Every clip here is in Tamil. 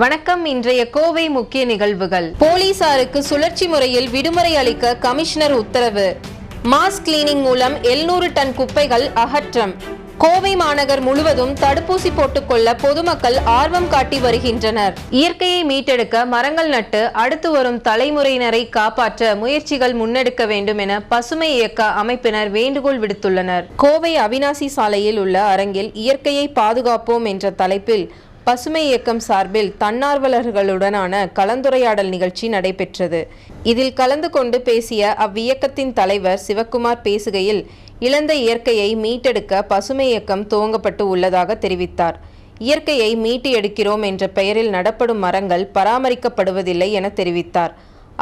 வணக்கம் இன்றைய கோவை முக்கிய நிகழ்வுகள். போலீசாருக்கு சுழற்சி முறையில் விடுமுறை அளிக்க கமிஷனர் உத்தரவு. மாஸ் கிளீனிங் மூலம் 700 டன் குப்பைகள் அகற்றம். கோவை மாநகர் முழுவதும் தடுப்பூசி போட்டுக்கொள்ள பொதுமக்கள் ஆர்வம் காட்டி வருகின்றனர். இயற்கையை மீட்டெடுக்க மரங்கள் நட்டு அடுத்து வரும் தலைமுறையினரை காப்பாற்ற முயற்சிகள் முன்னெடுக்க வேண்டும் என பசுமை இயக்க அமைப்பினர் வேண்டுகோள் விடுத்துள்ளனர். கோவை அவினாசி சாலையில் உள்ள அரங்கில் இயற்கையை பாதுகாப்போம் என்ற தலைப்பில் பசுமை இயக்கம் சார்பில் தன்னார்வலர்களுடனான கலந்துரையாடல் நிகழ்ச்சி நடைபெற்றது. இதில் கலந்து கொண்டு பேசிய அவ்வியக்கத்தின் தலைவர் சிவக்குமார் பேசுகையில் இழந்த இயற்கையை மீட்டெடுக்க பசுமை இயக்கம் துவங்கப்பட்டு உள்ளதாக தெரிவித்தார். இயற்கையை மீட்டு எடுக்கிறோம் என்ற பெயரில் நடப்படும் மரங்கள் பராமரிக்கப்படுவதில்லை என தெரிவித்தார்.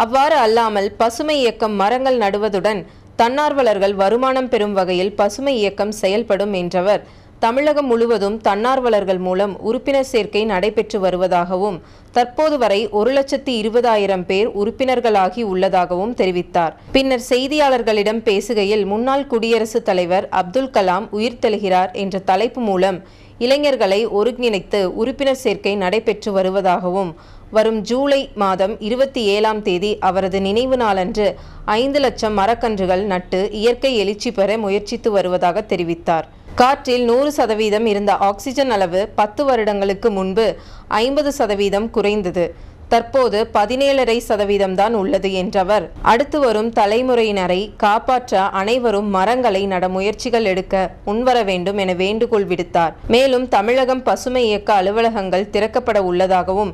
அவ்வாறு அல்லாமல் பசுமை இயக்கம் மரங்கள் நடுவதுடன் தன்னார்வலர்கள் வருமானம் பெறும் வகையில் பசுமை இயக்கம் செயல்படும் என்றவர் தமிழகம் முழுவதும் தன்னார்வலர்கள் மூலம் உறுப்பினர் சேர்க்கை நடைபெற்று வருவதாகவும் தற்போது வரை ஒரு லட்சத்தி இருபதாயிரம் பேர் உறுப்பினர்களாகி உள்ளதாகவும் தெரிவித்தார். பின்னர் செய்தியாளர்களிடம் பேசுகையில் முன்னாள் குடியரசுத் தலைவர் அப்துல் கலாம் உயிர்த்தெழுகிறார் என்ற தலைப்பு மூலம் இளைஞர்களை ஒருங்கிணைத்து உறுப்பினர் சேர்க்கை நடைபெற்று வருவதாகவும் வரும் ஜூலை மாதம் இருபத்தி ஏழாம் தேதி அவரது நினைவு நாளன்று ஐந்து லட்சம் மரக்கன்றுகள் நட்டு இயற்கை எழுச்சி பெற முயற்சித்து வருவதாக தெரிவித்தார். காற்றில் நூறு சதவீதம் இருந்த ஆக்சிஜன் அளவு பத்து வருடங்களுக்கு முன்பு ஐம்பது சதவீதம் குறைந்தது. தற்போது பதினேழரை சதவீதம்தான் உள்ளது என்றவர். அடுத்து வரும் தலைமுறையினரை காப்பாற்ற அனைவரும் மரங்களை நட முயற்சிகள் எடுக்க முன்வர வேண்டும் என வேண்டுகோள் விடுத்தார். மேலும் தமிழகம் பசுமை இயக்க அலுவலகங்கள் திறக்கப்பட உள்ளதாகவும்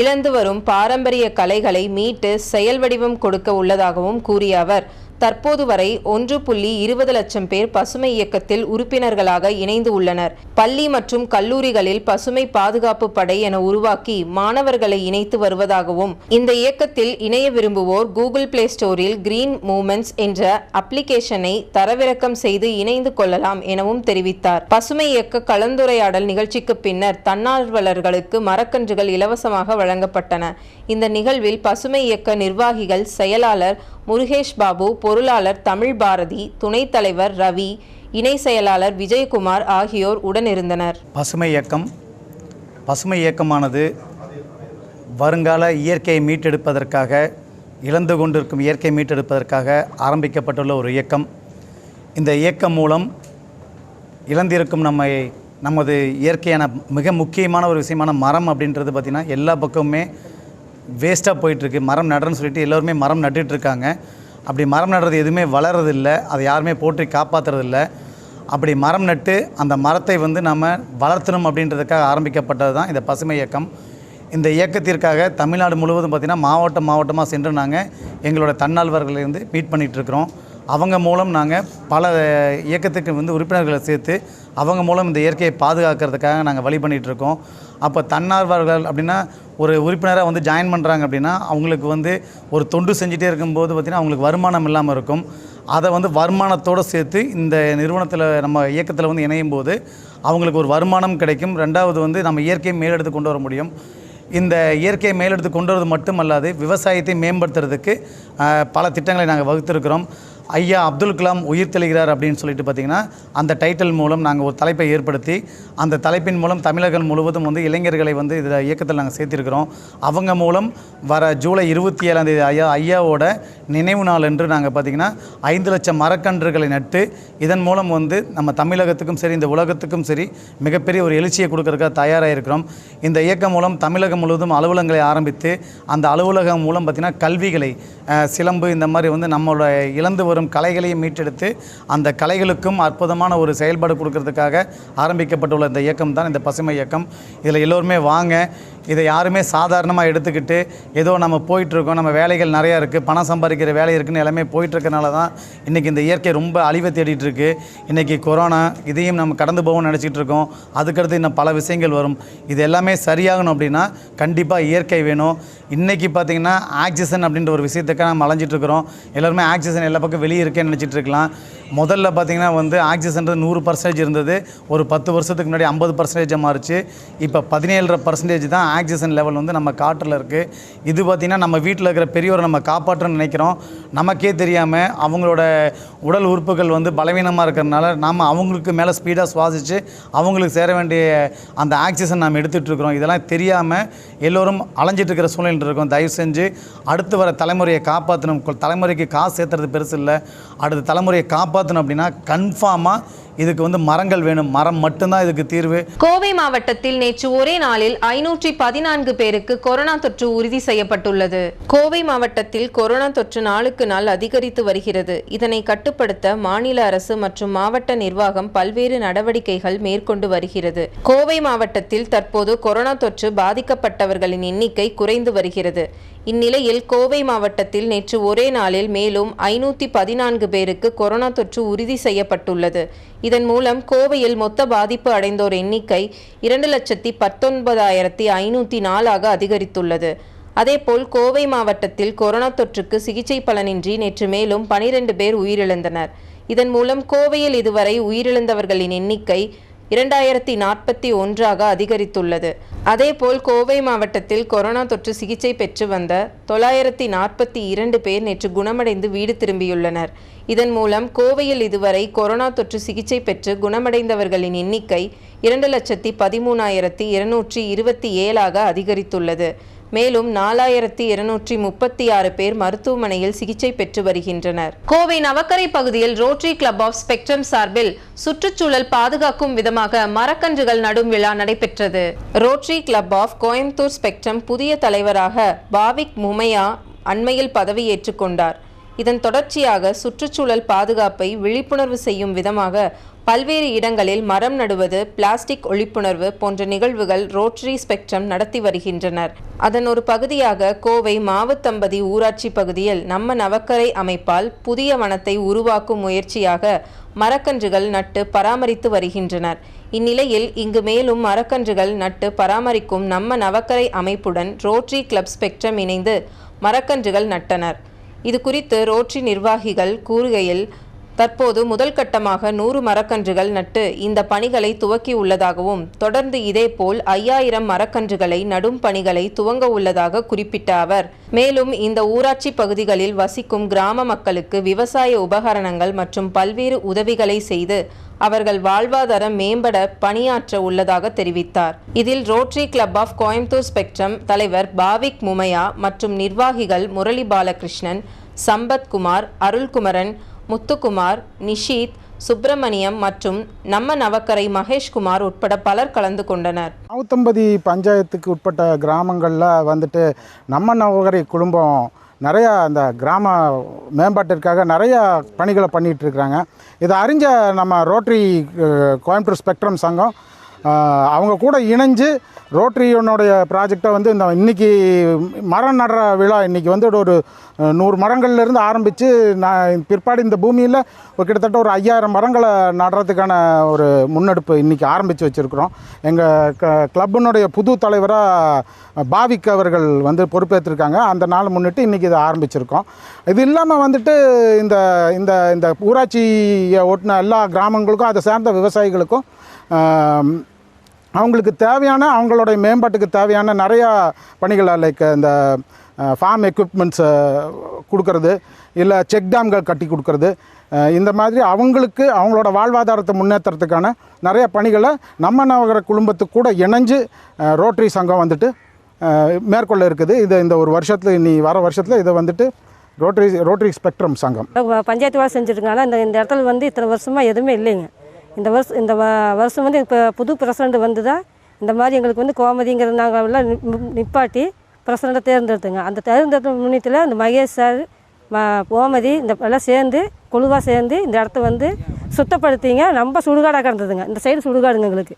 இழந்து வரும் பாரம்பரிய கலைகளை மீட்டு செயல் வடிவம் கொடுக்க உள்ளதாகவும் கூறிய அவர் தற்போது வரை ஒன்று புள்ளி இருபது லட்சம் பேர் பசுமை இயக்கத்தில் உறுப்பினர்களாக இணைந்து உள்ளனர். பள்ளி மற்றும் கல்லூரிகளில் பசுமை பாதுகாப்பு படை என உருவாக்கி மாணவர்களை இணைத்து வருவதாகவும் இந்த இயக்கத்தில் இணைய விரும்புவோர் கூகுள் பிளே ஸ்டோரில் கிரீன் மூமெண்ட்ஸ் என்ற அப்ளிகேஷனை தரவிறக்கம் செய்து இணைந்து கொள்ளலாம் எனவும் தெரிவித்தார். பசுமை இயக்க கலந்துரையாடல் நிகழ்ச்சிக்கு பின்னர் தன்னார்வலர்களுக்கு மரக்கன்றுகள் இலவசமாக வழங்கப்பட்டன. இந்த நிகழ்வில் பசுமை இயக்க நிர்வாகிகள் செயலாளர் முருகேஷ் பாபு பொருளாளர் தமிழ் பாரதி துணைத் தலைவர் ரவி இணை செயலாளர் விஜயகுமார் ஆகியோர் உடனிருந்தனர். பசுமை இயக்கம் பசுமை இயக்கமானது வருங்கால இயற்கையை மீட்டெடுப்பதற்காக இழந்து கொண்டிருக்கும் இயற்கை மீட்டெடுப்பதற்காக ஆரம்பிக்கப்பட்டுள்ள ஒரு இயக்கம். இந்த இயக்கம் மூலம் இழந்திருக்கும் நம்மை நமது இயற்கையான மிக முக்கியமான ஒரு விஷயமான மரம் அப்படின்றது பார்த்திங்கன்னா எல்லா பக்கமுமே வேஸ்ட்டாக போயிட்டுருக்கு. மரம் நடுறேன்னு சொல்லிட்டு எல்லோருமே மரம் நட்டுட்ருக்காங்க அப்படி மரம் நடுறது எதுவுமே வளர்றதில்ல. அதை யாருமே போற்றி காப்பாற்றுறதில்ல அப்படி மரம் நட்டு அந்த மரத்தை வந்து நம்ம வளர்த்தணும் அப்படின்றதுக்காக ஆரம்பிக்கப்பட்டது தான் இந்த பசுமை இயக்கம். இந்த இயக்கத்திற்காக தமிழ்நாடு முழுவதும் பார்த்திங்கன்னா மாவட்டம் மாவட்டமாக சென்று நாங்கள் எங்களோட தன்னார்வர்களை வந்து மீட் பண்ணிகிட்டு இருக்கிறோம். அவங்க மூலம் நாங்கள் பல இயக்கத்துக்கு வந்து உறுப்பினர்களை சேர்த்து அவங்க மூலம் இந்த இயற்கையை பாதுகாக்கிறதுக்காக நாங்கள் வழி பண்ணிகிட்டு இருக்கோம். அப்போ தன்னார்வர்கள் அப்படின்னா ஒரு உறுப்பினராக வந்து ஜாயின் பண்ணுறாங்க அப்படின்னா அவங்களுக்கு வந்து ஒரு தொண்டு செஞ்சுட்டே இருக்கும்போது பார்த்திங்கன்னா அவங்களுக்கு வருமானம் இல்லாமல் இருக்கும். அதை வந்து வருமானத்தோடு சேர்த்து இந்த நிறுவனத்தில் நம்ம இயக்கத்தில் வந்து இணையும் போது அவங்களுக்கு ஒரு வருமானம் கிடைக்கும். ரெண்டாவது வந்து நம்ம இயற்கையை மேலெடுத்து கொண்டு வர முடியும். இந்த இயற்கையை மேலெடுத்து கொண்டு வரது மட்டுமல்லாது விவசாயத்தை மேம்படுத்துறதுக்கு பல திட்டங்களை நாங்கள் வகுத்திருக்கிறோம். ஐயா அப்துல் கலாம் உயிர் தெளிகிறார் அப்படின்னு சொல்லிட்டு பார்த்தீங்கன்னா அந்த டைட்டில் மூலம் நாங்கள் ஒரு தலைப்பை ஏற்படுத்தி அந்த தலைப்பின் மூலம் தமிழகம் முழுவதும் வந்து இளைஞர்களை வந்து இதில் இயக்கத்தில் நாங்கள் சேர்த்திருக்கிறோம். அவங்க மூலம் வர ஜூலை இருபத்தி ஏழாம் தேதி ஐயா ஐயாவோட நினைவு நாள் என்று நாங்கள் பார்த்திங்கன்னா ஐந்து லட்சம் மரக்கன்றுகளை நட்டு இதன் மூலம் வந்து நம்ம தமிழகத்துக்கும் சரி இந்த உலகத்துக்கும் சரி மிகப்பெரிய ஒரு எழுச்சியை கொடுக்கறதுக்காக தயாராக இருக்கிறோம் இந்த இயக்கம் மூலம் தமிழகம் முழுவதும் அலுவலகங்களை ஆரம்பித்து அந்த அலுவலகம் மூலம் பார்த்திங்கன்னா கல்விகளை சிலம்பு இந்த மாதிரி வந்து நம்மளோட இழந்து வரும் கலைகளையும் மீட்டெடுத்து அந்த கலைகளுக்கும் அற்புதமான ஒரு செயல்பாடு கொடுக்கறதுக்காக ஆரம்பிக்கப்பட்டுள்ள இந்த இயக்கம் தான் இந்த பசுமை இயக்கம். இதில் எல்லோருமே வாங்க இதை யாருமே சாதாரணமாக எடுத்துக்கிட்டு ஏதோ நம்ம போயிட்டுருக்கோம் நம்ம வேலைகள் நிறையா இருக்குது பணம் சம்பாதிக்கிற வேலை இருக்குதுன்னு எல்லாமே போயிட்டுருக்கனால தான் இன்றைக்கி இந்த இயற்கை ரொம்ப அழிவை தேடிட்டு இருக்கு இன்றைக்கி கொரோனா இதையும் நம்ம கடந்து போவோம்னு நினச்சிட்டு இருக்கோம். அதுக்கடுத்து இன்னும் பல விஷயங்கள் வரும். இது எல்லாமே சரியாகணும் அப்படின்னா கண்டிப்பாக இயற்கை வேணும். இன்றைக்கி பார்த்திங்கன்னா ஆக்சிஜன் அப்படின்ற ஒரு விஷயத்துக்காக நம்ம அலைஞ்சிட்ருக்கிறோம் இருக்கிறோம். எல்லாருமே ஆக்சிஜன் எல்லா பக்கம் வெளியே இருக்கேன்னு நினச்சிட்டு இருக்கலாம். முதல்ல பார்த்திங்கன்னா வந்து ஆக்சிஜன்றது நூறு பர்சன்டேஜ் இருந்தது. ஒரு பத்து வருஷத்துக்கு முன்னாடி ஐம்பது பர்சன்டேஜாக மாறிச்சு. இப்போ பதினேழரை பர்சன்டேஜ் தான் ஆக்சிஜன் லெவல் வந்து நம்ம காற்றில் இருக்குது இது பார்த்திங்கன்னா நம்ம வீட்டில் இருக்கிற பெரியவரை நம்ம காப்பாற்றணும்னு நினைக்கிறோம். நமக்கே தெரியாமல் அவங்களோட உடல் உறுப்புகள் வந்து பலவீனமாக இருக்கிறதுனால நாம் அவங்களுக்கு மேலே ஸ்பீடாக சுவாசித்து அவங்களுக்கு சேர வேண்டிய அந்த ஆக்சிஜன் நாம் எடுத்துகிட்டு இருக்கிறோம். இதெல்லாம் தெரியாமல் எல்லோரும் அலைஞ்சிட்ருக்கிற சூழ்நிலை இருக்கோம். தயவு செஞ்சு அடுத்து வர தலைமுறையை காப்பாற்றணும் தலைமுறைக்கு காசு சேர்த்துறது பெருசு இல்லை. அடுத்த தலைமுறையை காப்பாற்றணும் அப்படின்னா கன்ஃபார்மாக இதுக்கு வந்து மரங்கள் வேணும். மரம் மட்டும்தான் இதுக்கு தீர்வு. கோவை மாவட்டத்தில் நேற்று ஒரே நாளில் ஐநூற்றி பதினான்கு பேருக்கு கொரோனா தொற்று உறுதி செய்யப்பட்டுள்ளது. கோவை மாவட்டத்தில் கொரோனா தொற்று நாளுக்கு நாள் அதிகரித்து வருகிறது. இதனை கட்டுப்படுத்த மாநில அரசு மற்றும் மாவட்ட நிர்வாகம் பல்வேறு நடவடிக்கைகள் மேற்கொண்டு வருகிறது. கோவை மாவட்டத்தில் தற்போது கொரோனா தொற்று பாதிக்கப்பட்டவர்களின் எண்ணிக்கை குறைந்து வருகிறது. இந்நிலையில் கோவை மாவட்டத்தில் நேற்று ஒரே நாளில் மேலும் ஐநூற்றி பதினான்கு பேருக்கு கொரோனா தொற்று உறுதி செய்யப்பட்டுள்ளது. இதன் மூலம் கோவையில் மொத்த பாதிப்பு அடைந்தோர் எண்ணிக்கை இரண்டு லட்சத்தி பத்தொன்பதாயிரத்தி ஐநூற்றி நாலாக அதிகரித்துள்ளது. அதேபோல் கோவை மாவட்டத்தில் கொரோனா தொற்றுக்கு சிகிச்சை பலனின்றி நேற்று மேலும் பனிரெண்டு பேர் உயிரிழந்தனர். இதன் மூலம் கோவையில் இதுவரை உயிரிழந்தவர்களின் எண்ணிக்கை இரண்டாயிரத்தி நாற்பத்தி ஒன்றாக அதிகரித்துள்ளது. அதேபோல் கோவை மாவட்டத்தில் கொரோனா தொற்று சிகிச்சை பெற்று வந்த தொள்ளாயிரத்தி நாற்பத்தி இரண்டு பேர் நேற்று குணமடைந்து வீடு திரும்பியுள்ளனர். இதன் மூலம் கோவையில் இதுவரை கொரோனா தொற்று சிகிச்சை பெற்று குணமடைந்தவர்களின் எண்ணிக்கை இரண்டு லட்சத்தி பதிமூணாயிரத்தி இருநூற்றி இருபத்தி ஏழாக அதிகரித்துள்ளது. மேலும் நாலாயிரத்தி இருநூற்றி முப்பத்தி ஆறு பேர் மருத்துவமனையில் சிகிச்சை பெற்று வருகின்றனர். கோவை நவக்கரை பகுதியில் ரோட்டரி கிளப் ஆஃப் ஸ்பெக்ட்ரம் சார்பில் சுற்றுச்சூழல் பாதுகாக்கும் விதமாக மரக்கன்றுகள் நடும் விழா நடைபெற்றது. Rotary Club of Coimbatore Spectrum புதிய தலைவராக பாவிக் முமையா அண்மையில் பதவியேற்றுக் கொண்டார். இதன் தொடர்ச்சியாக சுற்றுச்சூழல் பாதுகாப்பை விழிப்புணர்வு செய்யும் விதமாக பல்வேறு இடங்களில் மரம் நடுவது பிளாஸ்டிக் ஒழிப்புணர்வு போன்ற நிகழ்வுகள் ரோட்டரி ஸ்பெக்ட்ரம் நடத்தி வருகின்றனர். அதன் ஒரு பகுதியாக கோவை மாவுத்தம்பதி ஊராட்சி பகுதியில் நம்ம நவக்கரை அமைப்பால் புதிய வனத்தை உருவாக்கும் முயற்சியாக மரக்கன்றுகள் நட்டு பராமரித்து வருகின்றனர். இந்நிலையில் இங்கு மேலும் மரக்கன்றுகள் நட்டு பராமரிக்கும் நம்ம நவக்கரை அமைப்புடன் ரோட்டரி கிளப் ஸ்பெக்ட்ரம் இணைந்து மரக்கன்றுகள் நட்டனர். இது குறித்து ரோட்டரி நிர்வாகிகள் கூறுகையில் தற்போது முதல் கட்டமாக நூறு மரக்கன்றுகள் நட்டு இந்த பணிகளை துவக்கி உள்ளதாகவும் தொடர்ந்து இதேபோல் ஐயாயிரம் மரக்கன்றுகளை நடும் பணிகளை துவங்க உள்ளதாக குறிப்பிட்ட அவர். மேலும் இந்த ஊராட்சி பகுதிகளில் வசிக்கும் கிராம மக்களுக்கு விவசாய உபகரணங்கள் மற்றும் பல்வேறு உதவிகளை செய்து அவர்கள் வாழ்வாதாரம் மேம்பட பணியாற்ற உள்ளதாக தெரிவித்தார். இதில் Rotary Club of Coimbatore Spectrum தலைவர் பாவிக் முமையா மற்றும் நிர்வாகிகள் முரளி பாலகிருஷ்ணன் சம்பத்குமார் அருள்குமரன் முத்துக்குமார் நிஷித் சுப்பிரமணியம் மற்றும் நம்ம நவக்கரை மகேஷ்குமார் உட்பட பலர் கலந்து கொண்டனர். நூற்றம்பதி பஞ்சாயத்துக்கு உட்பட்ட கிராமங்களில் வந்துட்டு நம்ம நவகரை குடும்பம் நிறையா அந்த கிராம மேம்பாட்டிற்காக நிறையா பணிகளை பண்ணிகிட்டு இருக்கிறாங்க. இதை அறிஞ்ச நம்ம ரோட்டரி கோயம்புத்தூர் ஸ்பெக்ட்ரம் சங்கம் அவங்க கூட இணைஞ்சு ரோட்ரியோனுடைய ப்ராஜெக்டை வந்து இந்த இன்றைக்கி மரம் நடுற விழா இன்றைக்கி வந்து ஒரு நூறு மரங்கள்லேருந்து ஆரம்பித்து நான் பிற்பாடு இந்த பூமியில் கிட்டத்தட்ட ஒரு ஐயாயிரம் மரங்களை நடுறதுக்கான ஒரு முன்னெடுப்பு இன்றைக்கி ஆரம்பித்து வச்சுருக்குறோம். எங்கள் க கிளப்பினுடைய புது தலைவராக பாவிக் அவர்கள் வந்து பொறுப்பேற்றிருக்காங்க. அந்த நாள் முன்னிட்டு இன்றைக்கி இதை ஆரம்பிச்சிருக்கோம். இது இல்லாமல் வந்துட்டு இந்த இந்த இந்த ஊராட்சியை ஓட்டின எல்லா கிராமங்களுக்கும் அதை சார்ந்த விவசாயிகளுக்கும் அவங்களுக்கு தேவையான அவங்களுடைய மேம்பாட்டுக்கு தேவையான நிறையா பணிகளை லைக் இந்த ஃபார்ம் எக்யூப்மெண்ட்ஸை கொடுக்கறது இல்லை செக் டேம்கள் கட்டி கொடுக்கறது இந்த மாதிரி அவங்களுக்கு அவங்களோட வாழ்வாதாரத்தை முன்னேற்றுறதுக்கான நிறைய பணிகளை நம்ம நகர குடும்பத்துக்கு கூட இணைஞ்சு ரோட்டரி சங்கம் வந்துட்டு மேற்கொள்ள இருக்குது. இது இந்த ஒரு வருஷத்தில் இனி வர வருஷத்தில் இதை வந்துட்டு ரோட்டரி ரோட்டரி ஸ்பெக்ட்ரம் சங்கம். பஞ்சாயத்து வேலை செஞ்சுருக்காங்க. இந்த இந்த இடத்துல வந்து இத்தனை வருஷமாக எதுவுமே இல்லைங்க. இந்த வருஷம் இந்த வ- வருஷம் வந்து இப்போ புது பிரசிடண்ட் வந்து தான் இந்த மாதிரி எங்களுக்கு வந்து கோமதிங்கிற நாங்கள் எல்லாம் நிப்பாட்டி பிரசிடண்ட்டை தேர்ந்தெடுத்துங்க. அந்த தேர்ந்தெடுத்த முன்னியத்தில் இந்த மகேஷ் சார் ம கோமதி இந்த எல்லாம் சேர்ந்து குழுவாக சேர்ந்து இந்த இடத்த வந்து சுத்தப்படுத்திங்க. ரொம்ப சுடுகாடாக கிடந்ததுங்க. இந்த சைடு சுடுகாடுங்க எங்களுக்கு.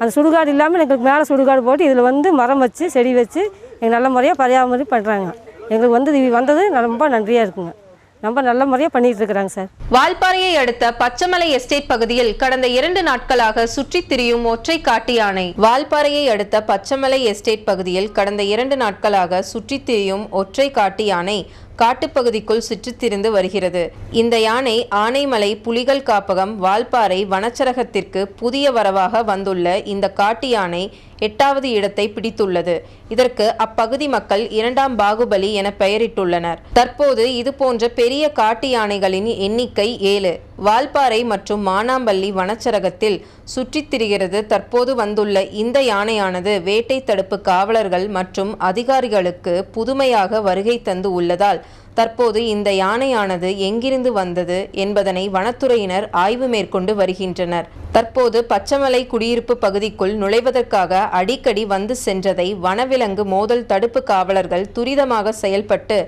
அந்த சுடுகாடு இல்லாமல் எங்களுக்கு மேலே சுடுகாடு போட்டு இதில் வந்து மரம் வச்சு செடி வச்சு எங்கள் நல்ல முறையாக பரியாமரி பண்ணுறாங்க எங்களுக்கு வந்து வந்தது ரொம்ப நன்றியாக இருக்குங்க. ரொம்ப நல்ல முறையாக பண்ணிட்டு இருக்கிறாங்க சார். வால்பாறையை அடுத்த பச்சைமலை எஸ்டேட் பகுதியில் கடந்த இரண்டு நாட்களாக சுற்றித் திரியும் ஒற்றை காட்டு யானை. வால்பாறையை அடுத்த பச்சைமலை எஸ்டேட் பகுதியில் கடந்த இரண்டு நாட்களாக சுற்றித் திரியும் ஒற்றை காட்டு யானை காட்டுப்பகுதிக்குள் சுற்றித்திருந்து வருகிறது. இந்த யானை ஆனைமலை புலிகள் காப்பகம் வால்பாறை வனச்சரகத்திற்கு புதிய வரவாக வந்துள்ள இந்த காட்டு யானை எட்டாவது இடத்தை பிடித்துள்ளது. இதற்கு அப்பகுதி மக்கள் இரண்டாம் பாகுபலி என பெயரிட்டுள்ளனர். தற்போது இது போன்ற பெரிய காட்டு யானைகளின் எண்ணிக்கை ஏழு. வால்பாறை மற்றும் மானாம்பள்ளி வனச்சரகத்தில் சுற்றித் திரிகிறது. தற்போது வந்துள்ள இந்த யானையானது வேட்டை தடுப்பு காவலர்கள் மற்றும் அதிகாரிகளுக்கு புதுமையாக வருகை தந்து உள்ளதால் தற்போது இந்த யானையானது எங்கிருந்து வந்தது என்பதனை வனத்துறையினர் ஆய்வு மேற்கொண்டு வருகின்றனர். தற்போது பச்சமலை குடியிருப்பு பகுதிக்குள் நுழைவதற்காக அடிக்கடி வந்து சென்றதை வனவிலங்கு மோதல் தடுப்பு காவலர்கள் துரிதமாக செயல்பட்டு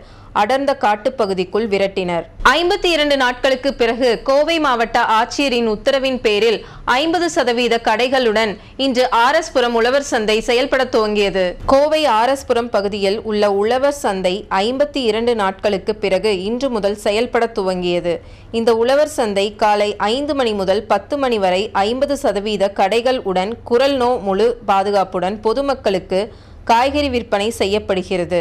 அடர்ந்த காட்டுப்பகுதிக்குள் விரட்டினர். ஐம்பத்தி இரண்டு நாட்களுக்கு பிறகு கோவை மாவட்ட ஆட்சியரின் உத்தரவின் பேரில் ஐம்பது சதவீத கடைகளுடன் இன்று ஆர்எஸ்புரம் உழவர் சந்தை செயல்பட துவங்கியது. கோவை ஆர்எஸ்புரம் பகுதியில் உள்ள உழவர் சந்தை ஐம்பத்தி இரண்டு நாட்களுக்கு பிறகு இன்று முதல் செயல்பட துவங்கியது. இந்த உழவர் சந்தை காலை ஐந்து மணி முதல் பத்து மணி வரை ஐம்பது சதவீத கடைகள் உடன் குரல் நோ முழு பாதுகாப்புடன் பொதுமக்களுக்கு காய்கறி விற்பனை செய்யப்படுகிறது.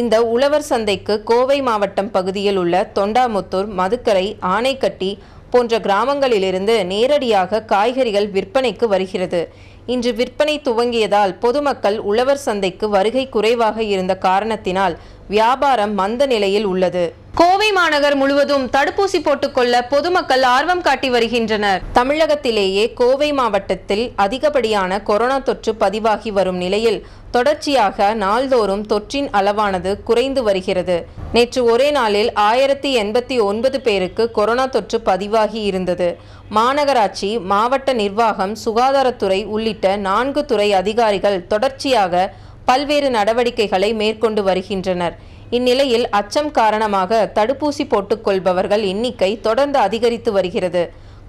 இந்த உழவர் சந்தைக்கு கோவை மாவட்டம் பகுதியில் உள்ள தொண்டாமுத்தூர் மதுக்கரை ஆனைக்கட்டி போன்ற கிராமங்களிலிருந்து நேரடியாக காய்கறிகள் விற்பனைக்கு வருகிறது. இன்று விற்பனை துவங்கியதால் பொதுமக்கள் உழவர் சந்தைக்கு வருகை குறைவாக இருந்த காரணத்தினால் வியாபாரம் மந்த நிலையில் உள்ளது. கோவை மாநகர் முழுவதும் தடுப்பூசி போட்டுக்கொள்ள பொதுமக்கள் ஆர்வம் காட்டி வருகின்றனர். தமிழகத்திலேயே கோவை மாவட்டத்தில் அதிகப்படியான கொரோனா தொற்று பதிவாகி வரும் நிலையில் தொடர்ச்சியாக நாள்தோறும் தொற்றின் அளவானது குறைந்து வருகிறது. நேற்று ஒரே நாளில் ஆயிரத்தி எண்பத்தி ஒன்பது பேருக்கு கொரோனா தொற்று பதிவாகி இருந்தது. மாநகராட்சி மாவட்ட நிர்வாகம் சுகாதாரத்துறை உள்ளிட்ட நான்கு துறை அதிகாரிகள் தொடர்ச்சியாக பல்வேறு நடவடிக்கைகளை மேற்கொண்டு வருகின்றனர். இந்நிலையில் அச்சம் காரணமாக தடுப்பூசி போட்டுக்கொள்பவர்கள் எண்ணிக்கை தொடர்ந்து அதிகரித்து வருகிறது.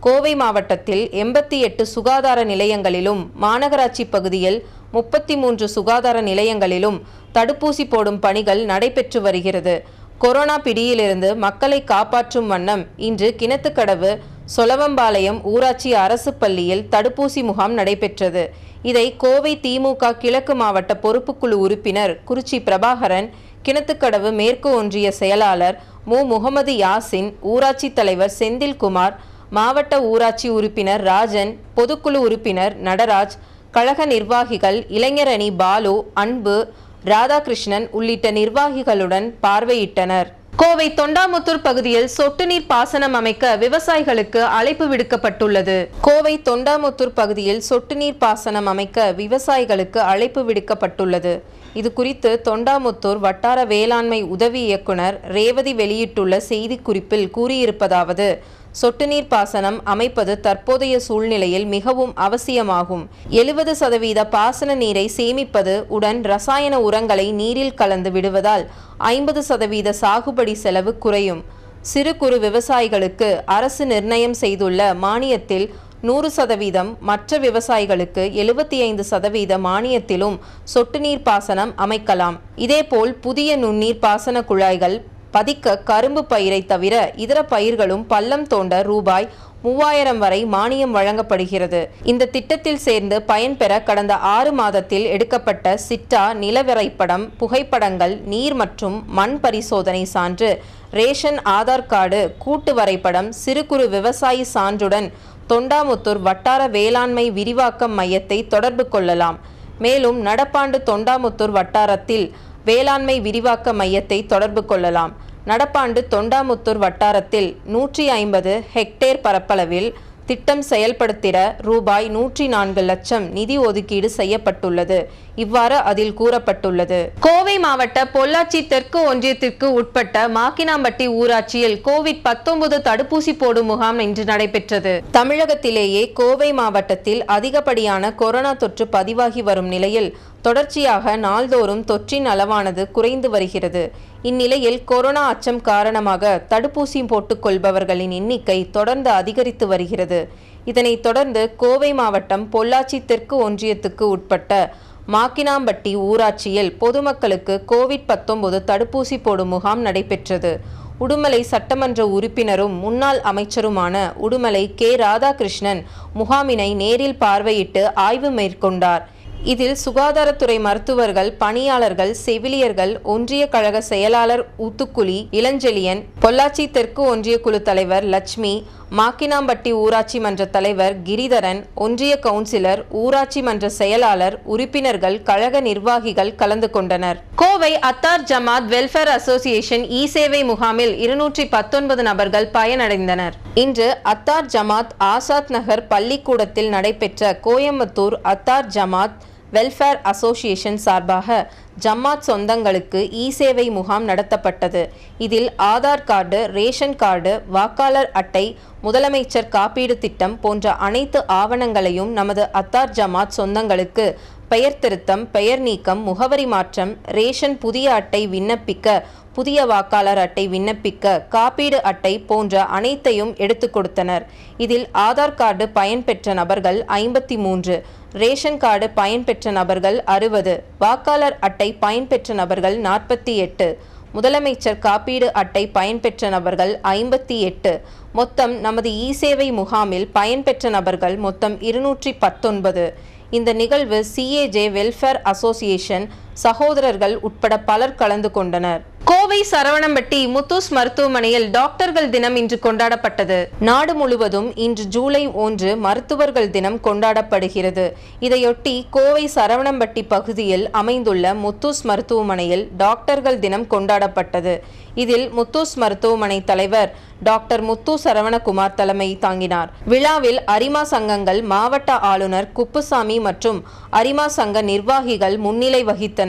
கோவை மாவட்டத்தில் எண்பத்தி எட்டு சுகாதார நிலையங்களிலும் மாநகராட்சி பகுதியில் முப்பத்தி மூன்று சுகாதார நிலையங்களிலும் தடுப்பூசி போடும் பணிகள் நடைபெற்று வருகிறது. கொரோனா பிடியிலிருந்து மக்களை காப்பாற்றும் வண்ணம் இன்று கிணத்துக்கடவு சொலவம்பாளையம் ஊராட்சி அரசு பள்ளியில் தடுப்பூசி முகாம் நடைபெற்றது. இதை கோவை திமுக கிழக்கு மாவட்ட பொறுப்புக்குழு உறுப்பினர் குறிச்சி பிரபாகரன் கிணத்துக்கடவு மேற்கு ஒன்றிய செயலாளர் மு. முகமது யாசின் ஊராட்சி தலைவர் செந்தில்குமார் மாவட்ட ஊராட்சி உறுப்பினர் ராஜன் பொதுக்குழு உறுப்பினர் நடராஜ் கழக நிர்வாகிகள் இளைஞரணி பாலு அன்பு ராதாகிருஷ்ணன் உள்ளிட்ட நிர்வாகிகளுடன் பார்வையிட்டனர். கோவை தொண்டாமுத்தூர் பகுதியில் சொட்டு நீர் பாசனம் அமைக்க விவசாயிகளுக்கு அழைப்பு விடுக்கப்பட்டுள்ளது. கோவை தொண்டாமுத்தூர் பகுதியில் சொட்டு நீர் பாசனம் அமைக்க விவசாயிகளுக்கு அழைப்பு விடுக்கப்பட்டுள்ளது. இது குறித்து தொண்டாமுத்தூர் வட்டார வேளாண்மை உதவி இயக்குனர் ரேவதி வெளியிட்டுள்ள செய்திக்குறிப்பில் கூறியிருப்பதாவது சொட்டு நீர் பாசனம் அமைப்பது தற்போதைய சூழ்நிலையில் மிகவும் அவசியமாகும். எழுபது சதவீத பாசன நீரை சேமிப்பது உடன் ரசாயன உரங்களை நீரில் கலந்து விடுவதால் ஐம்பது சதவீத சாகுபடி செலவு குறையும். சிறு குறு விவசாயிகளுக்கு அரசு நிர்ணயம் செய்துள்ள மானியத்தில் நூறு சதவீதம் மற்ற விவசாயிகளுக்கு எழுபத்தி ஐந்து சதவீத மானியத்திலும் சொட்டு நீர் பாசனம் அமைக்கலாம். இதேபோல் புதிய நுண்ணீர் பாசன குழாய்கள் பதிக்க கரும்பு பயிரை தவிர இதர பயிர்களும் பள்ளம் தோண்ட ரூபாய் மூவாயிரம் வரை மானியம் வழங்கப்படுகிறது. இந்த திட்டத்தில் சேர்ந்து பயன்பெற கடந்த ஆறு மாதத்தில் எடுக்கப்பட்ட சிட்டா நிலவரைப்படம் புகைப்படங்கள் நீர் மற்றும் மண் பரிசோதனை சான்று ரேஷன் ஆதார் கார்டு கூட்டு வரைபடம் சிறு குறு விவசாயி சான்றுடன் தொண்டாமுத்தூர் வட்டார வேளாண்மை விரிவாக்கம் மையத்தை தொடர்பு கொள்ளலாம். மேலும் நடப்பாண்டு தொண்டாமுத்தூர் வட்டாரத்தில் வேளாண்மை விரிவாக்க மையத்தை தொடர்பு கொள்ளலாம். நடப்பாண்டு தொண்டாமுத்தூர் வட்டாரத்தில் நூற்றி ஐம்பது ஹெக்டேர் பரப்பளவில் திட்டம் செயல்படுத்திட ரூபாய் நூற்றி நான்கு லட்சம் நிதி ஒதுக்கீடு செய்யப்பட்டுள்ளது. இவ்வாறு அதில் கூறப்பட்டுள்ளது. கோவை மாவட்ட பொள்ளாச்சி தெற்கு ஒன்றியத்திற்கு உட்பட்ட மாக்கினாம்பட்டி ஊராட்சியில் கோவிட் பத்தொன்பது தடுப்பூசி போடும் முகாம் இன்று நடைபெற்றது. தமிழகத்திலேயே கோவை மாவட்டத்தில் அதிகப்படியான கொரோனா தொற்று பதிவாகி வரும் நிலையில் தொடர்ச்சியாக நாள்தோறும் தொற்றின் அளவானது குறைந்து வருகிறது. இந்நிலையில் கொரோனா அச்சம் காரணமாக தடுப்பூசி போட்டுக்கொள்பவர்களின் எண்ணிக்கை தொடர்ந்து அதிகரித்து வருகிறது. இதனைத் தொடர்ந்து கோவை மாவட்டம் பொள்ளாச்சி தெற்கு ஒன்றியத்துக்கு உட்பட்ட மாக்கினாம்பட்டி ஊராட்சியில் பொதுமக்களுக்கு கோவிட் பத்தொன்பது தடுப்பூசி போடும் முகாம் நடைபெற்றது. உடுமலை சட்டமன்ற உறுப்பினரும் முன்னாள் அமைச்சருமான உடுமலை கே. ராதாகிருஷ்ணன் முகாமினை நேரில் பார்வையிட்டு ஆய்வு மேற்கொண்டார். இதில் சுகாதாரத்துறை மருத்துவர்கள் பணியாளர்கள் செவிலியர்கள் ஒன்றிய கழக செயலாளர் ஊத்துக்குழி இளஞ்செழியன் பொள்ளாச்சி தெற்கு ஒன்றிய குழு தலைவர் லட்சுமி மாக்கினாம்பட்டி ஊராட்சி மன்ற தலைவர் கிரிதரன் ஒன்றிய கவுன்சிலர் ஊராட்சி மன்ற செயலாளர் உறுப்பினர்கள் கழக நிர்வாகிகள் கலந்து கொண்டனர். கோவை அத்தார் ஜமாத் வெல்ஃபேர் அசோசியேஷன் இ சேவை முகாமில் இருநூற்றி பத்தொன்பது நபர்கள் பயனடைந்தனர். இன்று அத்தார் ஜமாத் ஆசாத் நகர் பள்ளிக்கூடத்தில் நடைபெற்ற கோயம்புத்தூர் அத்தார் ஜமாத் வெல்ஃபேர் அசோசியேஷன் சார்பாக ஜம்மாத் சொந்தங்களுக்கு இ சேவை முகாம் நடத்தப்பட்டது. இதில் ஆதார் கார்டு ரேஷன் கார்டு வாக்காளர் அட்டை முதலமைச்சர் காப்பீடு திட்டம் போன்ற அனைத்து ஆவணங்களையும் நமது அத்தார் ஜமாத் சொந்தங்களுக்கு பெயர் திருத்தம் பெயர் நீக்கம் முகவரி மாற்றம் ரேஷன் புதிய அட்டை விண்ணப்பிக்க புதிய வாக்காளர் அட்டை விண்ணப்பிக்க காப்பீடு அட்டை போன்ற அனைத்தையும் எடுத்துக் கொடுத்தனர். இதில் ஆதார் கார்டு பயன்பெற்ற நபர்கள் ஐம்பத்தி மூன்று ரேஷன் கார்டு பயன்பெற்ற நபர்கள் அறுபது வாக்காளர் அட்டை பயன்பெற்ற நபர்கள் நாற்பத்தி எட்டு முதலமைச்சர் காப்பீடு அட்டை பயன்பெற்ற நபர்கள் ஐம்பத்தி எட்டு மொத்தம் நமது இ சேவை முகாமில் பயன்பெற்ற நபர்கள் மொத்தம் இருநூற்றி பத்தொன்பது. இந்த நிகழ்வு சிஏஜே வெல்ஃபேர் அசோசியேஷன் சகோதரர்கள் உட்பட பலர் கலந்து கொண்டனர். கோவை சரவணம்பட்டி முத்தூஸ் மருத்துவமனையில் டாக்டர்கள் தினம் இன்று கொண்டாடப்பட்டது. நாடு முழுவதும் இன்று ஜூலை ஒன்று மருத்துவர்கள் தினம் கொண்டாடப்படுகிறது. இதையொட்டி கோவை சரவணம்பட்டி பகுதியில் அமைந்துள்ள முத்தூஸ் மருத்துவமனையில் டாக்டர்கள் தினம் கொண்டாடப்பட்டது. இதில் முத்தூஸ் மருத்துவமனை தலைவர் டாக்டர் முத்து சரவணகுமார் தலைமை தாங்கினார். விழாவில் அரிமா சங்கங்கள் மாவட்ட ஆளுநர் குப்புசாமி மற்றும் அரிமா சங்க நிர்வாகிகள் முன்னிலை வகித்தனர்.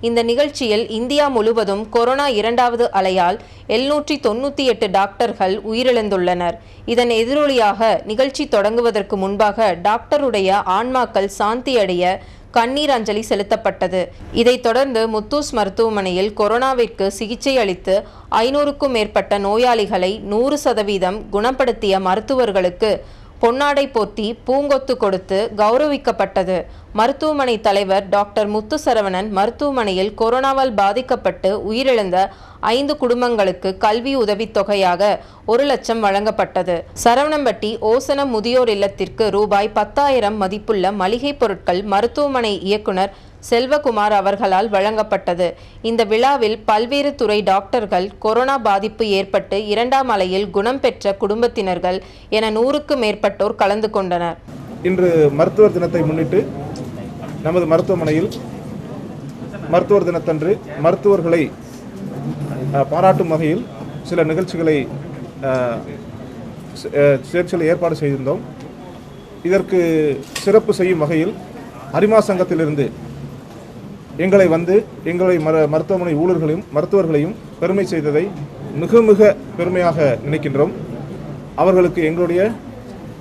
இந்த நிகழ்ச்சியில் இந்தியா முழுவதும் கொரோனா இரண்டாவது அலையால் எழுநூற்றி தொண்ணூற்றி எட்டு டாக்டர்கள் உயிரிழந்துள்ளனர். இதன் எதிரொலியாக நிகழ்ச்சி தொடங்குவதற்கு முன்பாக டாக்டருடைய ஆன்மாக்கள் சாந்தியடைய கண்ணீர் அஞ்சலி செலுத்தப்பட்டது. இதைத் தொடர்ந்து முத்தூஸ் மருத்துவமனையில் கொரோனாவிற்கு சிகிச்சை அளித்து ஐநூறுக்கும் மேற்பட்ட நோயாளிகளை நூறு சதவீதம் குணப்படுத்திய மருத்துவர்களுக்கு பொன்னாடை போர்த்தி பூங்கொத்து கொடுத்து கௌரவிக்கப்பட்டது. மருத்துவமனை தலைவர் டாக்டர் முத்து சரவணன் மருத்துவமனையில் கொரோனாவால் பாதிக்கப்பட்டு உயிரிழந்த ஐந்து குடும்பங்களுக்கு கல்வி உதவித் தொகையாக ஒரு லட்சம் வழங்கப்பட்டது. சரவணம்பட்டி ஓசனம் முதியோர் இல்லத்திற்கு ரூபாய் பத்தாயிரம் மதிப்புள்ள மளிகைப் பொருட்கள் மருத்துவமனை இயக்குனர் செல்வகுமார் அவர்களால் வழங்கப்பட்டது. இந்த விழாவில் பல்வேறு துறை டாக்டர்கள் கொரோனா பாதிப்பு ஏற்பட்டு இரண்டாம் அலையில் குணம் பெற்ற குடும்பத்தினர்கள் என நூறுக்கு மேற்பட்டோர் கலந்து கொண்டனர். இன்று மருத்துவர் தினத்தை முன்னிட்டு நமது மருத்துவமனையில் மருத்துவர் தினத்தன்று மருத்துவர்களை பாராட்டும் வகையில் சில நிகழ்ச்சிகளை சேர்ச்சியில் ஏற்பாடு செய்திருந்தோம். இதற்கு சிறப்பு செய்யும் வகையில் அரிமா சங்கத்திலிருந்து எங்களை வந்து எங்களை மர மருத்துவமனை ஊழியர்களையும் மருத்துவர்களையும் பெருமை செய்ததை மிக மிக பெருமையாக நினைக்கின்றோம். அவர்களுக்கு எங்களுடைய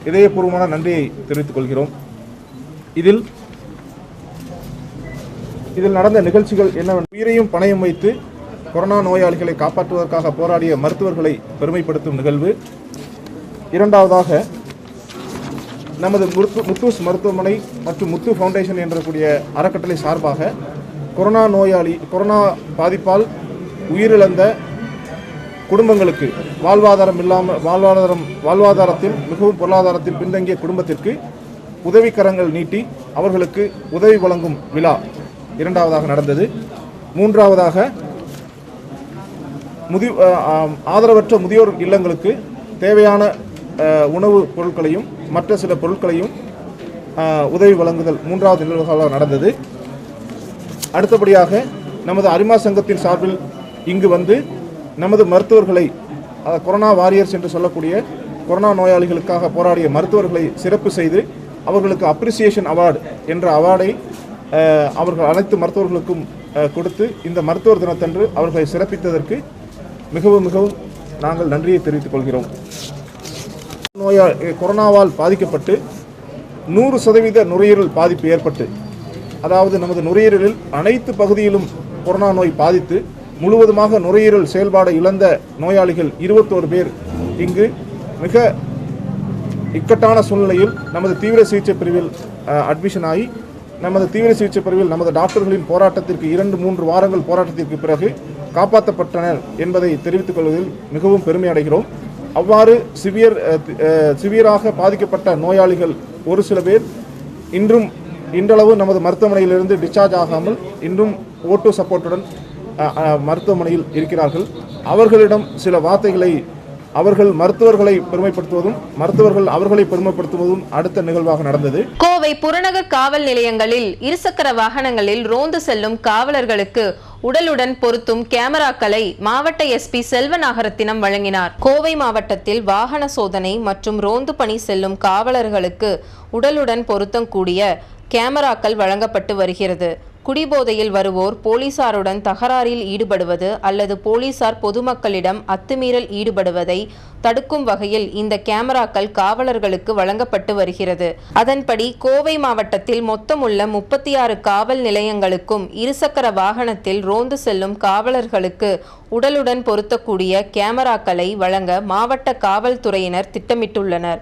இதயபூர்வமான நன்றியை தெரிவித்துக் கொள்கிறோம். இதில் இதில் நடந்த நிகழ்ச்சிகள் என்னவென்றால் உயிரையும் பணயம் வைத்து கொரோனா நோயாளிகளை காப்பாற்றுவதற்காக போராடிய மருத்துவர்களை பெருமைப்படுத்தும் நிகழ்வு. இரண்டாவதாக நமது முத்து முத்தூஸ் மருத்துவமனை மற்றும் முத்து ஃபவுண்டேஷன் என்ற கூடிய அறக்கட்டளை சார்பாக கொரோனா நோயாளி கொரோனா பாதிப்பால் உயிரிழந்த குடும்பங்களுக்கு வாழ்வாதாரம் இல்லாமல் வாழ்வாதாரம் வாழ்வாதாரத்தில் மிகவும் பொருளாதாரத்தில் பின்தங்கிய குடும்பத்திற்கு உதவிக்கரங்கள் நீட்டி அவர்களுக்கு உதவி வழங்கும் விழா இரண்டாவதாக நடந்தது. மூன்றாவதாக முதி ஆதரவற்ற முதியோர் இல்லங்களுக்கு தேவையான உணவு உணவுப் பொருட்களையும் மற்ற சில பொருட்களையும் உதவி வழங்குதல் மூன்றாவது நிகழ்வுகளாக நடந்தது. அடுத்தபடியாக நமது அரிமா சங்கத்தின் சார்பில் இங்கு வந்து நமது மருத்துவர்களை கொரோனா வாரியர்ஸ் என்று சொல்லக்கூடிய கொரோனா நோயாளிகளுக்காக போராடிய மருத்துவர்களை சிறப்பு செய்து அவர்களுக்கு அப்ரிசியேஷன் அவார்டு என்ற அவார்டை அவர்கள் அனைத்து மருத்துவர்களுக்கும் கொடுத்து இந்த மருத்துவர் தினத்தன்று அவர்களை சிறப்பித்ததற்கு மிகவும் மிகவும் நாங்கள் நன்றியை தெரிவித்துக் கொள்கிறோம். நோயா கொரோனாவால் பாதிக்கப்பட்டு நூறு சதவீத நுரையீரல் பாதிப்பு ஏற்பட்டு அதாவது நமது நுரையீரலில் அனைத்து பகுதியிலும் கொரோனா நோய் பாதித்து முழுவதுமாக நுரையீரல் செயல்பாடு இழந்த நோயாளிகள் இருபத்தோரு பேர். இங்கு மிக இக்கட்டான சூழ்நிலையில் நமது தீவிர சிகிச்சை பிரிவில் அட்மிஷன் ஆகி நமது தீவிர சிகிச்சை பிரிவில் நமது டாக்டர்களின் போராட்டத்திற்கு இரண்டு மூன்று வாரங்கள் போராட்டத்திற்கு பிறகு காப்பாற்றப்பட்டனர் என்பதை தெரிவித்துக் கொள்வதில் மிகவும் பெருமை அடைகிறோம். அவ்வாறு சிவியர் சிவியராக பாதிக்கப்பட்ட நோயாளிகள் ஒரு சில பேர் இன்றும் இன்றளவு நமது மருத்துவமனையிலிருந்து டிஸ்சார்ஜ் ஆகாமல் இன்றும் ஓட்டு சப்போர்ட்டுடன் மருத்துவமனையில் இருக்கிறார்கள். அவர்களிடம் சில வார்த்தைகளை அவர்கள் மருத்துவர்களை பெருமைப்படுத்துவதும் மருத்துவர்கள் அவர்களை பெருமைப்படுத்துவதும் அடுத்த நிகழ்வாக நடந்தது. கோவை புறநகர் காவல் நிலையங்களில் இருசக்கர வாகனங்களில் ரோந்து செல்லும் காவலர்களுக்கு உடலுடன் பொருத்தும் கேமராக்களை மாவட்ட எஸ்பி செல்வநாகரத்தினம் வழங்கினார். கோவை மாவட்டத்தில் வாகன சோதனை மற்றும் ரோந்து பணி செல்லும் காவலர்களுக்கு உடலுடன் பொருத்தம் கூடிய கேமராக்கள் வழங்கப்பட்டு வருகிறது. குடிபோதையில் வருவோர் போலீசாருடன் தகராறில் ஈடுபடுவது அல்லது போலீசார் பொதுமக்களிடம் அத்துமீறல் ஈடுபடுவதை தடுக்கும் வகையில் இந்த கேமராக்கள் காவலர்களுக்கு வழங்கப்பட்டு வருகிறது. அதன்படி கோவை மாவட்டத்தில் மொத்தமுள்ள முப்பத்தி ஆறு காவல் நிலையங்களுக்கும் இருசக்கர வாகனத்தில் ரோந்து செல்லும் காவலர்களுக்கு உடலுடன் பொருத்தக்கூடிய கேமராக்களை வழங்க மாவட்ட காவல்துறையினர் திட்டமிட்டுள்ளனர்.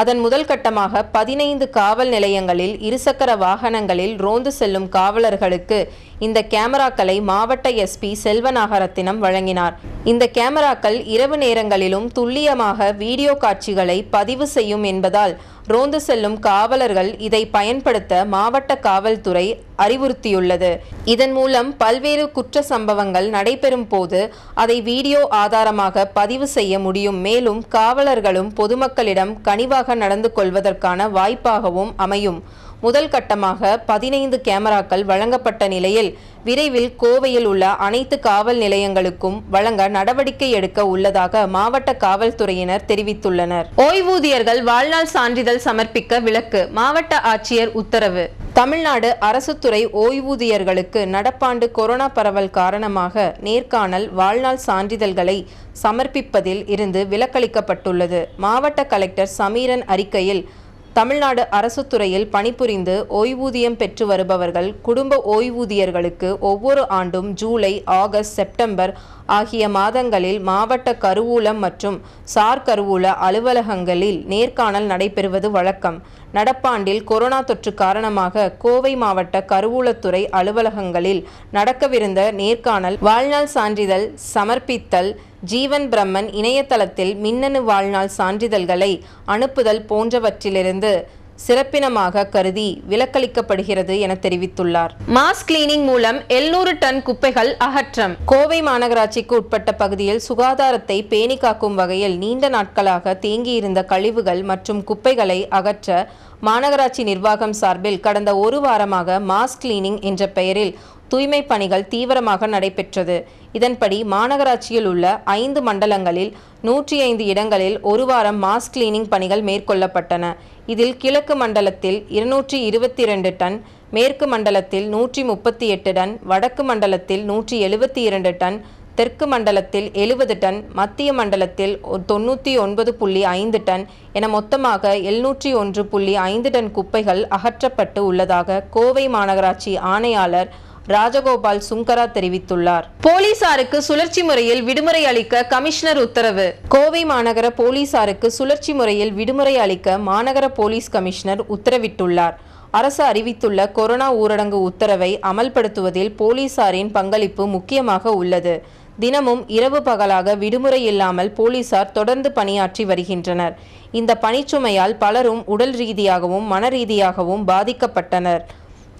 அதன் முதல் கட்டமாக பதினைந்து காவல் நிலையங்களில் இருசக்கர வாகனங்களில் ரோந்து செல்லும் காவலர்களுக்கு இந்த கேமராக்களை மாவட்ட எஸ்பி செல்வநாகரத்தினம் வழங்கினார். இந்த கேமராக்கள் இரவு நேரங்களிலும் துல்லியமாக வீடியோ காட்சிகளை பதிவு செய்யும் என்பதால் ரோந்து செல்லும் காவலர்கள் இதை பயன்படுத்த மாவட்ட காவல்துறை அறிவுறுத்தியுள்ளது. இதன் மூலம் பல்வேறு குற்ற சம்பவங்கள் நடைபெறும் போது அதை வீடியோ ஆதாரமாக பதிவு செய்ய முடியும். மேலும் காவலர்களும் பொதுமக்களிடம் கனிவாக நடந்து கொள்வதற்கான வாய்ப்பாகவும் அமையும். முதல் கட்டமாக பதினைந்து கேமராக்கள் வழங்கப்பட்ட நிலையில் விரைவில் கோவையில் உள்ள அனைத்து காவல் நிலையங்களுக்கும் வழங்க நடவடிக்கை எடுக்க உள்ளதாக மாவட்ட காவல்துறையினர் தெரிவித்துள்ளனர். ஓய்வூதியர்கள் வாழ்நாள் சான்றிதழ் சமர்ப்பிக்க விலக்கு மாவட்ட ஆட்சியர் உத்தரவு. தமிழ்நாடு அரசு துறை ஓய்வூதியர்களுக்கு நடப்பாண்டு கொரோனா பரவல் காரணமாக நேர்காணல் வாழ்நாள் சான்றிதழ்களை சமர்ப்பிப்பதில் இருந்து விலக்களிக்கப்பட்டுள்ளது. மாவட்ட கலெக்டர் சமீரன் அறிக்கையில் தமிழ்நாடு அரசு துறையில் பணிபுரிந்து ஓய்வூதியம் பெற்று வருபவர்கள் குடும்ப ஓய்வூதியர்களுக்கு ஒவ்வொரு ஆண்டும் ஜூலை ஆகஸ்ட் செப்டம்பர் ஆகிய மாதங்களில் மாவட்ட கருவூலம் மற்றும் சார் கருவூல அலுவலகங்களில் நேர்காணல் நடைபெறுவது வழக்கம். நடப்பாண்டில் கொரோனா தொற்று காரணமாக கோவை மாவட்ட கருவூலத்துறை அலுவலகங்களில் நடக்கவிருந்த நேர்காணல் வாழ்நாள் சான்றிதழ் சமர்ப்பித்தல் ஜீவன் பிரம்மன் இணையதளத்தில் மின்னணு வாழ்நாள் சான்றிதழ்களை அனுப்புதல் போன்றவற்றிலிருந்து சிறப்பினமாக கருதி விலக்களிக்கப்படுகிறது என தெரிவித்துள்ளார். மாஸ் கிளீனிங் மூலம் எழுநூறு டன் குப்பைகள் அகற்றம். கோவை மாநகராட்சிக்கு உட்பட்ட பகுதியில் சுகாதாரத்தை பேணி காக்கும் வகையில் நீண்ட நாட்களாக தேங்கியிருந்த கழிவுகள் மற்றும் குப்பைகளை அகற்ற மாநகராட்சி நிர்வாகம் சார்பில் கடந்த ஒரு வாரமாக மாஸ் கிளீனிங் என்ற பெயரில் தூய்மை பணிகள் தீவிரமாக நடைபெற்றது. இதன்படி மாநகராட்சியில் உள்ள ஐந்து மண்டலங்களில் நூற்றி ஐந்து இடங்களில் ஒரு வாரம் மாஸ் கிளீனிங் பணிகள் மேற்கொள்ளப்பட்டன. இதில் கிழக்கு மண்டலத்தில் இருநூற்றி இருபத்தி இரண்டு டன் மேற்கு மண்டலத்தில் நூற்றி முப்பத்தி எட்டு டன் வடக்கு மண்டலத்தில் நூற்றி எழுபத்தி இரண்டு டன் தெற்கு மண்டலத்தில் எழுபது டன் மத்திய மண்டலத்தில் தொண்ணூற்றி ஒன்பது புள்ளி ஐந்து டன் என மொத்தமாக எழுநூற்றி ஒன்று புள்ளி ஐந்து டன் குப்பைகள் அகற்றப்பட்டு உள்ளதாக கோவை மாநகராட்சி ஆணையாளர் ராஜகோபால் சுங்கரா தெரிவித்துள்ளார். போலீசாருக்கு சுழற்சி முறையில் விடுமுறை அளிக்க கமிஷனர் உத்தரவு. கோவை மாநகர போலீசாருக்கு சுழற்சி முறையில் விடுமுறை அளிக்க மாநகர போலீஸ் கமிஷனர் உத்தரவிட்டுள்ளார். அரசு அறிவித்துள்ள கொரோனா ஊரடங்கு உத்தரவை அமல்படுத்துவதில் போலீசாரின் பங்களிப்பு முக்கியமாக உள்ளது. தினமும் இரவு பகலாக விடுமுறை இல்லாமல் போலீசார் தொடர்ந்து பணியாற்றி வருகின்றனர். இந்த பணிச்சுமையால் பலரும் உடல் ரீதியாகவும் மன ரீதியாகவும் பாதிக்கப்பட்டனர்.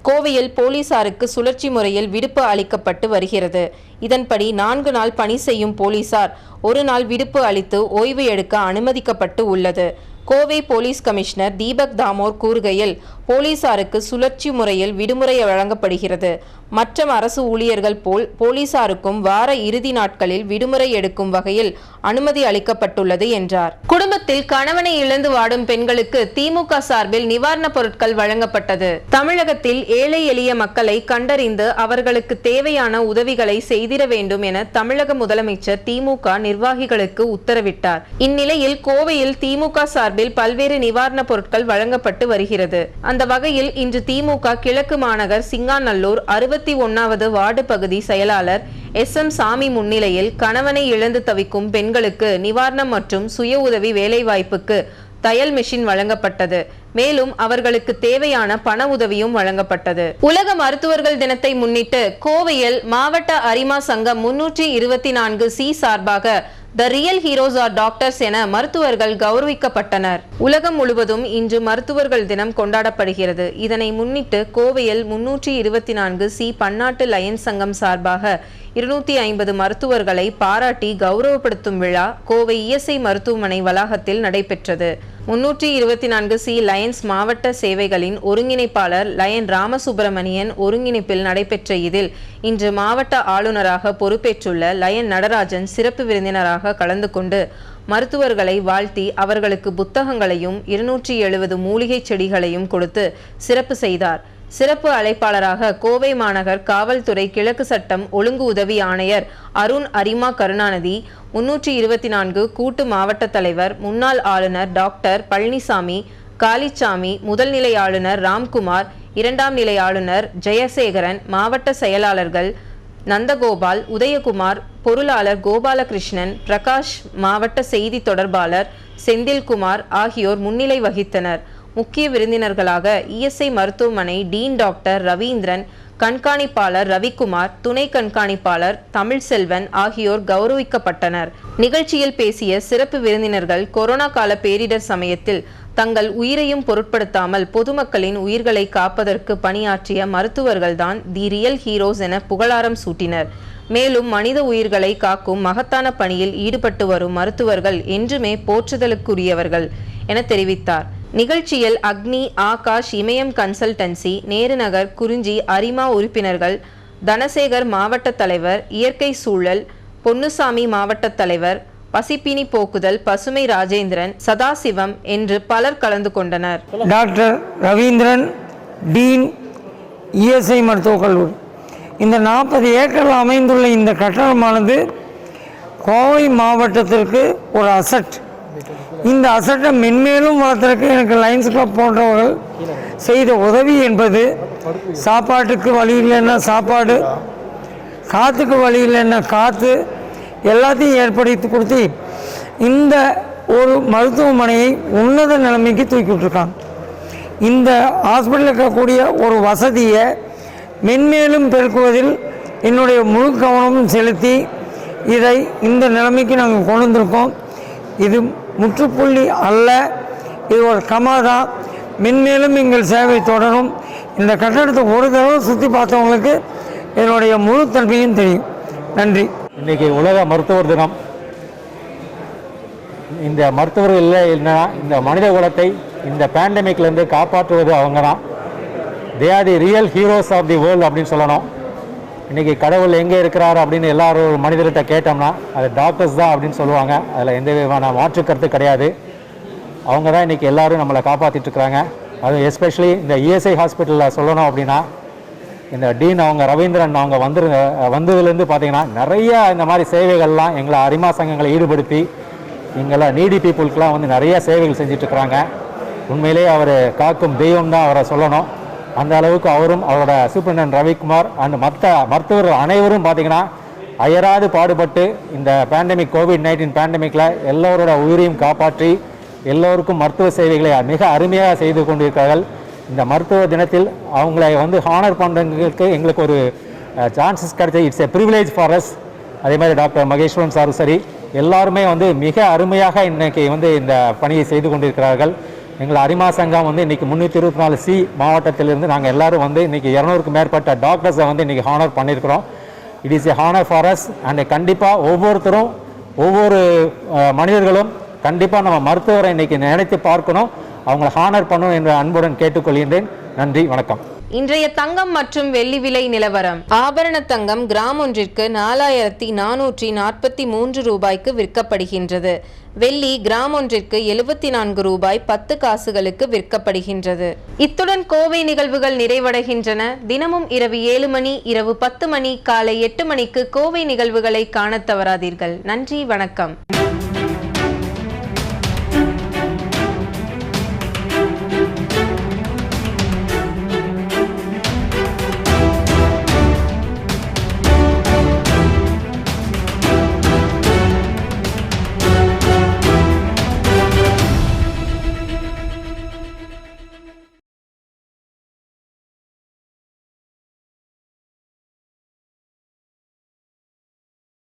கோவையில் போலீசாருக்கு சுழற்சி முறையில் விடுப்பு அளிக்கப்பட்டு வருகிறது. இதன்படி நான்கு நாள் பணி செய்யும் போலீசார் ஒரு நாள் விடுப்பு அளித்து ஓய்வு எடுக்க அனுமதிக்கப்பட்டு உள்ளது. கோவை போலீஸ் கமிஷனர் தீபக் தாமோர் கூறுகையில் போலீசாருக்கு சுழற்சி முறையில் விடுமுறை வழங்கப்படுகிறது. மற்ற அரசு ஊழியர்கள் போல் போலீசாருக்கும் வார இறுதி நாட்களில் விடுமுறை எடுக்கும் வகையில் அனுமதி அளிக்கப்பட்டுள்ளது என்றார். குடும்பத்தில் கணவனை இழந்து வாடும் பெண்களுக்கு திமுக சார்பில் நிவாரணப் பொருட்கள் வழங்கப்பட்டது. தமிழகத்தில் ஏழை எளிய மக்களை கண்டறிந்து அவர்களுக்கு தேவையான உதவிகளை செய்திட வேண்டும் என தமிழக முதலமைச்சர் திமுக நிர்வாகிகளுக்கு உத்தரவிட்டார். இந்நிலையில் கோவையில் திமுக சார்பில் சார்பில் பல்வேறு நிவாரணப் பொருட்கள் வழங்கப்பட்டு வருகிறது. அந்த வகையில் இன்று திமுக கிழக்கு மாநகர் சிங்காநல்லூர் அறுபத்தி ஒன்னாவது வார்டு பகுதி செயலாளர் எஸ் எம் சாமி முன்னிலையில் கணவனை இழந்து தவிக்கும் பெண்களுக்கு நிவாரணம் மற்றும் சுய உதவி வேலைவாய்ப்புக்கு தையல் மிஷின் வழங்கப்பட்டது. மேலும் அவர்களுக்கு தேவையான பண உதவியும் வழங்கப்பட்டது. உலக மருத்துவர்கள் தினத்தை முன்னிட்டு கோவையில் மாவட்ட அரிமா சங்கம் முன்னூற்றி இருபத்தி நான்கு சி சார்பாக the real heroes are doctors என மருத்துவர்கள் கௌரவிக்கப்பட்டனர். உலகம் முழுவதும் இன்று மருத்துவர்கள் தினம் கொண்டாடப்படுகிறது. இதனை முன்னிட்டு கோவையில் முன்னூற்றி இருபத்தி நான்கு சி பன்னாட்டு லயன்ஸ் சங்கம் சார்பாக இருநூத்தி ஐம்பது மருத்துவர்களை பாராட்டி கௌரவப்படுத்தும் விழா கோவை இஎஸ்ஐ மருத்துவமனை வளாகத்தில் நடைபெற்றது. முன்னூற்றி இருபத்தி நான்கு சி லயன்ஸ் மாவட்ட சேவைகளின் ஒருங்கிணைப்பாளர் லயன் ராமசுப்பிரமணியன் ஒருங்கிணைப்பில் நடைபெற்ற இதில் இன்று மாவட்ட ஆளுநராக பொறுப்பேற்றுள்ள லயன் நடராஜன் சிறப்பு விருந்தினராக கலந்து கொண்டு மருத்துவர்களை வாழ்த்தி அவர்களுக்கு புத்தகங்களையும் இருநூற்றி எழுபது மூலிகை செடிகளையும் கொடுத்து சிறப்பு செய்தார். சிறப்பு அழைப்பாளராக கோவை மாநகர் காவல்துறை கிழக்கு சட்டம் ஒழுங்கு உதவி ஆணையர் அருண் அரிமா கருணாநிதி முன்னூற்றி இருபத்தி நான்கு கூட்டு மாவட்ட தலைவர் முன்னாள் ஆளுநர் டாக்டர் பழனிசாமி காளிச்சாமி முதல்நிலை ஆளுநர் ராம்குமார் இரண்டாம் நிலை ஆளுநர் ஜெயசேகரன் மாவட்ட செயலாளர்கள் நந்தகோபால் உதயகுமார் பொருளாளர் கோபாலகிருஷ்ணன் பிரகாஷ் மாவட்ட செய்தி தொடர்பாளர் செந்தில்குமார் ஆகியோர் முன்னிலை வகித்தனர். முக்கிய விருந்தினர்களாக இஎஸ்ஐ மருத்துவமனை டீன் டாக்டர் ரவீந்திரன் கண்காணிப்பாளர் ரவிக்குமார் துணை கண்காணிப்பாளர் தமிழ்செல்வன் ஆகியோர் கௌரவிக்கப்பட்டனர். நிகழ்ச்சியில் பேசிய சிறப்பு விருந்தினர்கள் கொரோனா கால பேரிடர் சமயத்தில் தங்கள் உயிரையும் பொருட்படுத்தாமல் பொதுமக்களின் உயிர்களை காப்பதற்கு பணியாற்றிய மருத்துவர்கள்தான் தி ரியல் ஹீரோஸ் என புகழாரம் சூட்டினர். மேலும் மனித உயிர்களை காக்கும் மகத்தான பணியில் ஈடுபட்டு வரும் மருத்துவர்கள் என்றுமே போற்றுதலுக்குரியவர்கள் என தெரிவித்தார். நிகழ்ச்சியில் அக்னி ஆகாஷ் இமயம் கன்சல்டன்சி நேருநகர் குறிஞ்சி அரிமா உறுப்பினர்கள் தனசேகர் மாவட்ட தலைவர் இயற்கை சூழல் பொன்னுசாமி மாவட்ட தலைவர் பசிப்பினி போக்குதல் பசுமை ராஜேந்திரன் சதாசிவம் என்று பலர் கலந்து கொண்டனர். டாக்டர் ரவீந்திரன் டீன் இஎஸ்ஐ மருத்துவக் கல்லூரி. இந்த நாற்பது ஏக்கரில் அமைந்துள்ள இந்த கட்டடமானது கோவை மாவட்டத்திற்கு ஒரு அசட். இந்த அசட்டை மென்மேலும் வளர்த்துறதுக்கு எனக்கு லைன்ஸ் கிளப் போன்றவர்கள் செய்த உதவி என்பது சாப்பாட்டுக்கு வழி இல்லைன்னா சாப்பாடு காற்றுக்கு வழி இல்லைன்னா காற்று எல்லாத்தையும் ஏற்படுத்தி கொடுத்து இந்த ஒரு மருத்துவமனையை உன்னத நிலைமைக்கு தூக்கி விட்டுருக்காங்க. இந்த ஹாஸ்பிட்டலில் இருக்கக்கூடிய ஒரு வசதியை மென்மேலும் பெருக்குவதில் என்னுடைய முழு கவனமும் செலுத்தி இதை இந்த நிலைமைக்கு நாங்கள் கொண்டு வந்திருக்கோம். இது முற்றுப்புள்ளி அல்ல. இது ஒரு கமாதா. மென்மேலும் எங்கள் சேவை தொடரும். இந்த கட்டடத்தை ஒரு தடவை சுற்றி பார்த்தவங்களுக்கு என்னுடைய முழு தன்மையும் தெரியும். நன்றி. இன்னைக்கு உலக மருத்துவர் தினம். இந்த மருத்துவர்கள் என்னன்னா இந்த மனித குலத்தை இந்த பேண்டமிக்லேருந்து காப்பாற்றுவது அவங்க தான் they are the real heroes of the world அப்படின்னு சொல்லணும். இன்றைக்கி கடவுள் எங்கே இருக்கிறார் அப்படின்னு எல்லாரும் ஒரு மனிதர்கிட்ட கேட்டோம்னா அது டாக்டர்ஸ் தான் அப்படின்னு சொல்லுவாங்க. அதில் எந்த விதமான மாற்று கருத்து கிடையாது. அவங்க தான் இன்றைக்கி எல்லோரும் நம்மளை காப்பாற்றிட்டுருக்குறாங்க அது எஸ்பெஷலி இந்த இஎஸ்ஐ ஹாஸ்பிட்டலில் சொல்லணும் அப்படின்னா இந்த டீன் அவங்க ரவீந்திரன் அவங்க வந்துரு வந்ததுலேருந்து பார்த்தீங்கன்னா நிறைய இந்த மாதிரி சேவைகள்லாம் எங்களை அரிமா சங்கங்களை ஈடுபடுத்தி எங்களை நீடி பீப்புளுக்கெலாம் வந்து நிறைய சேவைகள் செஞ்சிட்ருக்குறாங்க உண்மையிலேயே அவர் காக்கும் தெய்வம் தான் அவரை சொல்லணும். அந்த அளவுக்கு அவரும் அவரோட சூப்பரண்டன் ரவிக்குமார் அண்ட் மற்ற மருத்துவர்கள் அனைவரும் பார்த்தீங்கன்னா அயராது பாடுபட்டு இந்த பேண்டமிக் கோவிட் நைன்டீன் பேண்டமிக்கில் எல்லோரோட உயிரையும் காப்பாற்றி எல்லோருக்கும் மருத்துவ சேவைகளை மிக அருமையாக செய்து கொண்டிருக்கிறார்கள். இந்த மருத்துவ தினத்தில் அவங்களை வந்து ஹானர் பண்ணுறவங்களுக்கு எங்களுக்கு ஒரு சான்சஸ் கிடைச்ச it's a privilege for us அதே மாதிரி டாக்டர் மகேஸ்வரன் சாரும் சரி எல்லாருமே வந்து மிக அருமையாக இன்றைக்கி வந்து இந்த பணியை செய்து கொண்டிருக்கிறார்கள். எங்கள் அரிமா சங்கம் வந்து இன்றைக்கி முந்நூற்றி இருபத்தி நாலு சி மாவட்டத்திலிருந்து நாங்கள் எல்லாரும் வந்து இன்றைக்கி இரநூறுக்கு மேற்பட்ட டாக்டர்ஸை வந்து இன்னைக்கு ஹானர் பண்ணியிருக்கிறோம். It is a honour for us and கண்டிப்பாக ஒவ்வொருத்தரும் ஒவ்வொரு மனிதர்களும் கண்டிப்பாக நம்ம மருத்துவரை இன்னைக்கு நினைத்து பார்க்கணும். அவங்களை ஹானர் பண்ணணும் என்ற அன்புடன் கேட்டுக்கொள்கின்றேன். நன்றி வணக்கம். இன்றைய தங்கம் மற்றும் வெள்ளி விலை நிலவரம். ஆபரண தங்கம் கிராம் ஒன்றிற்கு நாலாயிரத்தி நானூற்றி நாற்பத்தி மூன்று ரூபாய்க்கு விற்கப்படுகின்றது. வெள்ளி கிராம் ஒன்றிற்கு எழுபத்தி நான்கு ரூபாய் பத்து காசுகளுக்கு விற்கப்படுகின்றது. இத்துடன் கோவை நிகழ்வுகள் நிறைவடைகின்றன. தினமும் இரவு ஏழு மணி இரவு பத்து மணி காலை எட்டு மணிக்கு கோவை நிகழ்வுகளை காணத் தவறாதீர்கள். நன்றி வணக்கம்.